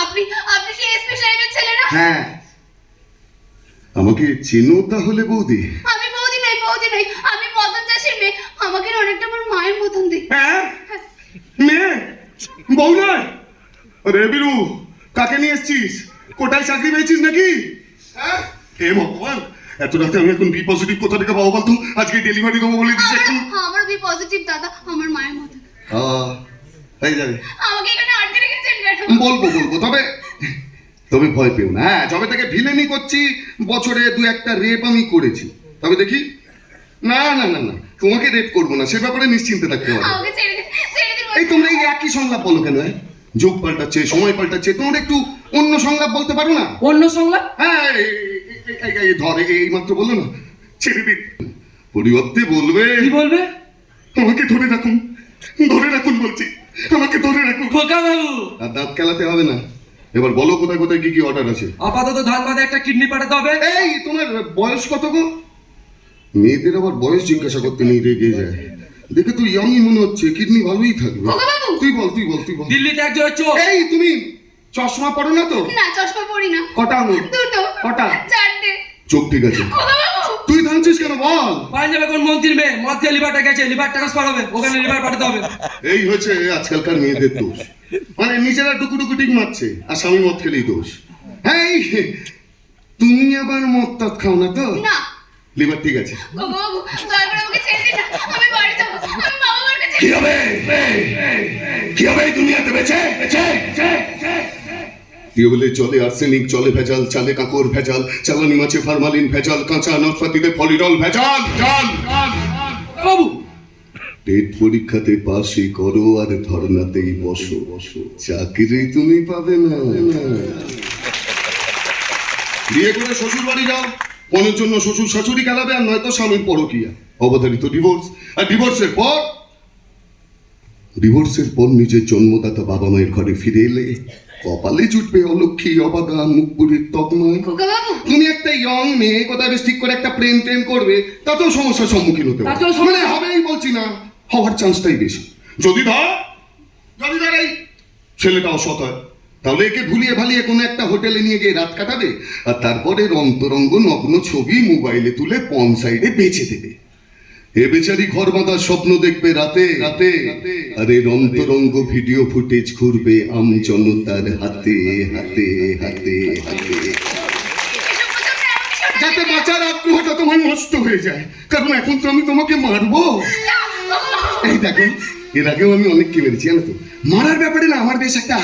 আপনি আপনি সেই এসপি সাহেবের ছেলে না? হ্যাঁ। আমাকে চেনো তাহলে বৌদি? আমি বৌদি নাই বৌদি নাই। আমি মদন চাষির মেয়ে। আমাকে অনেকটা আমার মায়ের মতন দেখ হ্যাঁ? মেয়ে? বউ নয়? আরে বিরু কাকে নিয়ে এসছিস? কোটায় চাকরি পেয়েছিস নাকি? হ্যাঁ? হে ভগবান এত রাতে আমি এখন বি পজিটিভ কোথা থেকে পাবো বলতো? আজকে ডেলিভারি দেবো বলে দিচ্ছি আমার বি পজিটিভ দাদা আমার মায়ের মতন। হয়ে যাবে। আমাকে এখানে আটকে রেখেছেন কেন? বলব বলব। তবে তবে ভয় পেও না। হ্যাঁ যবে থেকে ভিলেনি করছি বছরে দু একটা রেপ আমি করেছি। তবে দেখি। না না না না তোমাকে রেপ করব না। সে ব্যাপারে নিশ্চিন্তে থাকতে পারো এই তোমরা এই একই সংলাপ বলো কেন হ্যাঁ? যুগ পাল্টাচ্ছে সময় পাল্টাচ্ছে তোমরা একটু অন্য সংলাপ বলতে পারো না? অন্য সংলাপ? হ্যাঁ ধরে এই মাত্র বলল না। ছেড়ে দিন। পরিবর্তে বলবে। কি বলবে? আমাকে ধরে রাখুন ধরে রাখুন বলছি। আমাকে ধরে খোকা বাবু আর দাঁত খেলাতে হবে না। এবার বলো কোথায় কোথায় কি কি অর্ডার আছে? আপাতত ধানবাদে একটা কিডনি পাঠাতে হবে এই তোমার বয়স কত গো? মেয়েদের আবার বয়স জিজ্ঞাসা করতে নেই রেগে যায়। দেখে তো ইয়ামি মনে হচ্ছে কিডনি ভালোই থাকবে! তুই বল তুই বল তুই বল। দিল্লিতে এক জোড়া চোখ এই তুমি চশমা পড়ো না তো? না চশমা পরি না। কটা আঙুল? দুটো। কটা? চারটে। চোখ ঠিক আছে। তুই থামছিস কেন বল। পাঞ্জাবে কোন মন্ত্রীর মেয়ে? মদ দিয়ে লিভারটা গেছে লিভার ট্রান্সফার হবে ওখানে লিভার পাঠাতে হবে। এই হয়েছে আজকালকার মেয়েদের দোষ। মানে নিজেরা টুকু টুকু ঠিক মারছে আর স্বামী মদ খেলেই দোষ। হ্যাঁ তুমি আবার মদ টদ খাও না তো? না। লিভার ঠিক আছে। খোকাবাবু দয়া করে আমাকে ছেড়ে দিন। না আমি বাড়ি যাব। আমি বাবা মার কাছে কি হবে? কি হবে দুনিয়াতে? বেঁচে? বেঁচে? বলে চলে আর্সেনিক চলে ভেজাল চালে কাকর ভেজাল চালানি মাছে ফার্মালিন ভেজাল কাঁচা নটফাতিতে ফলিডল ভেজাল জাল বাবু! টেট পরীক্ষাতে পাশে করো আর ধর্নাতেই বসো। বসো চাকরি তুমি পাবে না। বিয়ে করে শ্বশুর বাড়ি যাও। পনেরো জন্য শ্বশুর শাশুড়ি খেলাবে আর নয়তো স্বামীর পরকিয়া। অবধারিত ডিভোর্স আর ডিভোর্সের পর ডিভোর্সের পর নিজের জন্মদাতা বাবা মায়ের ঘরে ফিরে এলে কপালে জুটবে অলক্ষী অবাগা মুখপুরীর তকমায় তুমি একটা ইয়ং মেয়ে কোথায় বেশ ঠিক করে একটা প্রেম প্রেম করবে তাতেও সমস্যার সম্মুখীন হতে মানে হবেই বলছি না হওয়ার চান্সটাই বেশি। যদি ধর যদি ধর এই ছেলেটা অসৎ হয় তাহলে একে ভুলিয়ে ভালিয়ে কোনো একটা হোটেলে নিয়ে গিয়ে রাত কাটাবে আর তারপরে অন্তরঙ্গ নগ্ন ছবি মোবাইলে তুলে পন সাইডে বেচে দেবে। এ বেচারি ঘর বাঁধার স্বপ্ন দেখবে রাতে রাতে। আর এর অন্তরঙ্গ ভিডিও ফুটেজ ঘুরবে আম জনতার হাতে হাতে হাতে হাতে। যাতে বাঁচার আগ্রহটা তোমার নষ্ট হয়ে যায়। কারণ এখন তো আমি তোমাকে মারবো। এই দেখো এর আগেও আমি অনেককে মেরেছি জানো তো? মারার ব্যাপারে না আমার বেশ একটা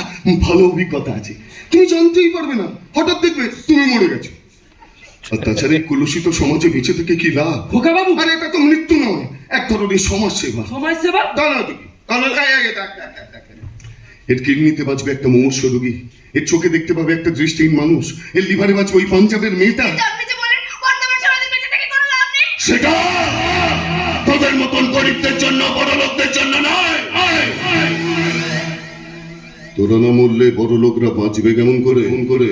ভালো অভিজ্ঞতা আছে। তুমি জানতেই পারবে না হঠাৎ দেখবে তুমি মরে গেছো। আর তাছাড়া এই কলুষিত সমাজে বেঁচে থেকে কি লাভ? খোকা বাবু আর এটা তো মৃত্যু নয় এক ধরনের দাঁড়াও দাঁড়াও। এর কিডনিতে বাঁচবে একটা মুমূর্ষ রোগী এর চোখে দেখতে পাবে একটা দৃষ্টিহীন মানুষ এর লিভারে বাঁচবে ওই পাঞ্জাবের মেয়েটা। কিন্তু আপনি যে বলেন বর্তমান সমাজে বেঁচে থেকে কোনো লাভ নেই? সেটা তোদের মতন গরিবদের জন্য বড় লোকদের জন্য নয়। তোরা না মরলে বড় লোকরা বাঁচবে কেমন করে কেমন করে?